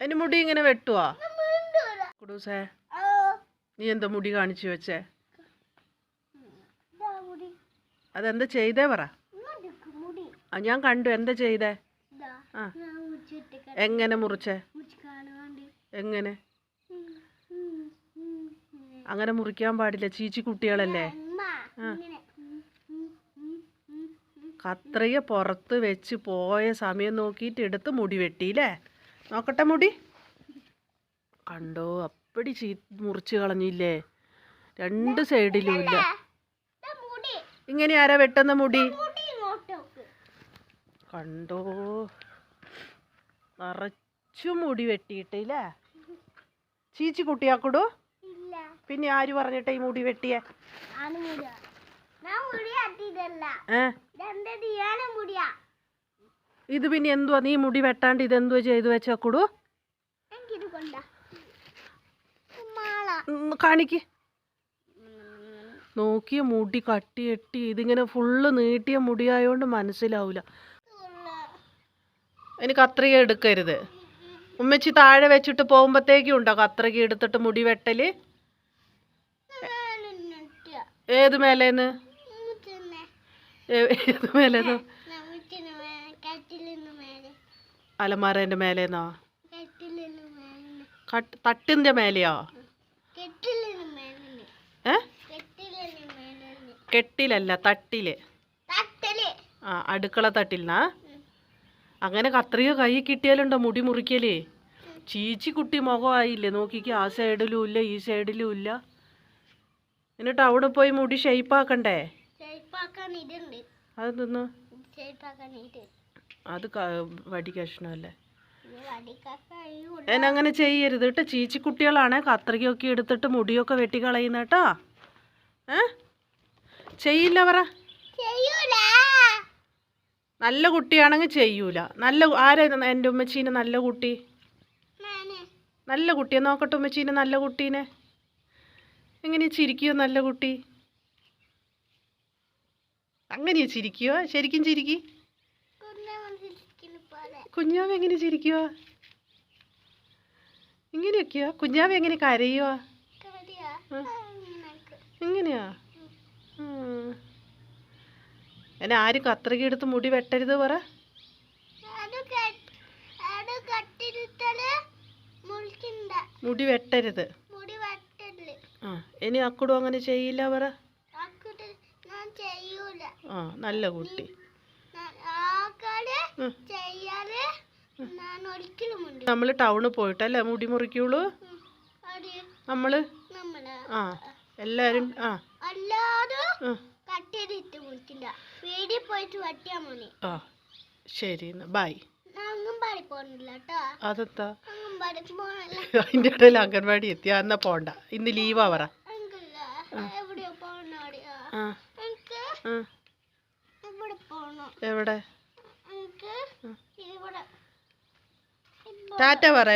അതിന് മുടി ഇങ്ങനെ വെട്ടുവാ? കുടൂസേ നീ എന്താ മുടി കാണിച്ചു വെച്ചേ? അതെന്താ ചെയ്തേ പറ. ആ ഞാൻ കണ്ടു. എന്താ ചെയ്തേ? ആ. എങ്ങനെ മുറിച്ചേ? എങ്ങനെ? അങ്ങനെ മുറിക്കാൻ പാടില്ല. ചീച്ചി കുട്ടികളല്ലേ? കത്രയെ പുറത്ത് വെച്ച് പോയ സമയം നോക്കിയിട്ട് എടുത്ത് മുടി വെട്ടിയില്ലേ? നോക്കട്ടെ മുടി. കണ്ടോ അപ്പടി ചീ മുറിച്ച് കളഞ്ഞില്ലേ? രണ്ട് സൈഡിലും ഇല്ല. ഇങ്ങനെ ആരാ വെട്ടുന്ന മുടി? കണ്ടോ നിറച്ചു മുടി വെട്ടിയിട്ടില്ലേ ചീച്ചി കുട്ടിയാക്കുടു? പിന്നെ ആര് പറഞ്ഞിട്ട് ഈ മുടി വെട്ടിയേ? ഏ? ഇത് പിന്നെ എന്തുവാ? നീ മുടി വെട്ടാണ്ട് ഇതെന്തുവാ ചെയ്തു വെച്ചേക്കുടു കാണിക്ക്. നോക്കിയ മുടി കട്ടി കെട്ടി ഇതിങ്ങനെ ഫുള്ള് നീട്ടിയ മുടിയായോണ്ട് മനസ്സിലാവൂല. ഇനി കത്രിക എടുക്കരുത്. ഉമ്മച്ചി താഴെ വെച്ചിട്ട് പോകുമ്പത്തേക്കും ഉണ്ടോ കത്രിക എടുത്തിട്ട് മുടി വെട്ടൽ? ഏത് മേലേന്ന്? ഏത് മേലേന്ന്? അലമാരേന്റെ മേലേന്നോ? തട്ടിന്റെ മേലെയോ? ഏ? കെട്ടിലല്ല തട്ടിൽ. ആ അടുക്കള തട്ടിൽനാ അങ്ങനെ കത്രിക കൈ കിട്ടിയാലുണ്ടോ മുടി മുറിക്കൽ? ചീച്ചി കുട്ടി മുഖമായില്ലേ? നോക്കിക്ക് ആ സൈഡിലും ഇല്ല ഈ സൈഡിലും ഇല്ല. എന്നിട്ട് അവിടെ പോയി മുടി ഷെയ്പ്പാക്കണ്ടേ അത് തിന്നു അത് ക- വടി കഷ്ണമല്ലേ? അതിനങ്ങനെ ചെയ്യരുത് കേട്ടോ. ചീച്ചി കുട്ടികളാണ് കത്രികയൊക്കെ എടുത്തിട്ട് മുടിയൊക്കെ വെട്ടി കളയുന്ന കേട്ടോ. ഏ? ചെയ്യില്ല പറ. നല്ല കുട്ടിയാണെങ്കിൽ ചെയ്യൂല. നല്ല ആരാ എന്റെ ഉമ്മച്ചീനെ നല്ല കുട്ടി? നല്ല കുട്ടിയെ. നോക്കട്ടെ ഉമ്മച്ചീനെ നല്ല കുട്ടീനെ. എങ്ങനെ ചിരിക്കുവോ നല്ല കുട്ടി? അങ്ങനെയാ ചിരിക്കുവോ? ശരിക്കും ചിരിക്കി. കുഞ്ഞാവ് എങ്ങനെ ചിരിക്കുക ഇങ്ങനെയൊക്കെയോ? കുഞ്ഞാവ് എങ്ങനെ കരയുക ഇങ്ങനെയാ. എന്നെ ആരും കത്രിക എടുത്ത് മുടി വെട്ടരുത് പറ. മുടി വെട്ടരുത്. ആ ഇനി അക്കുടും അങ്ങനെ ചെയ്യില്ല പറ. ആ നല്ല കുട്ടി ഞാൻ ആക്കാതെ ഉം. ചെയ്യാതെ ഞാൻ ഒരിക്കലും ഉണ്ട് നമ്മൾ ടൗണിൽ പോയിട്ടല്ലേ മുടി മുറിക്കുള്ളൂ? നമ്മൾ? ആ എല്ലാരും ആ. ആ. ശരി ബൈ അതെന്താ? അതിന്റെ ഇടയിൽ അംഗൻവാടി എത്തി എന്നാ പോണ്ട. ഇന്ന് ലീവാ പറ. എനിക്കില്ല ടാറ്റ പറ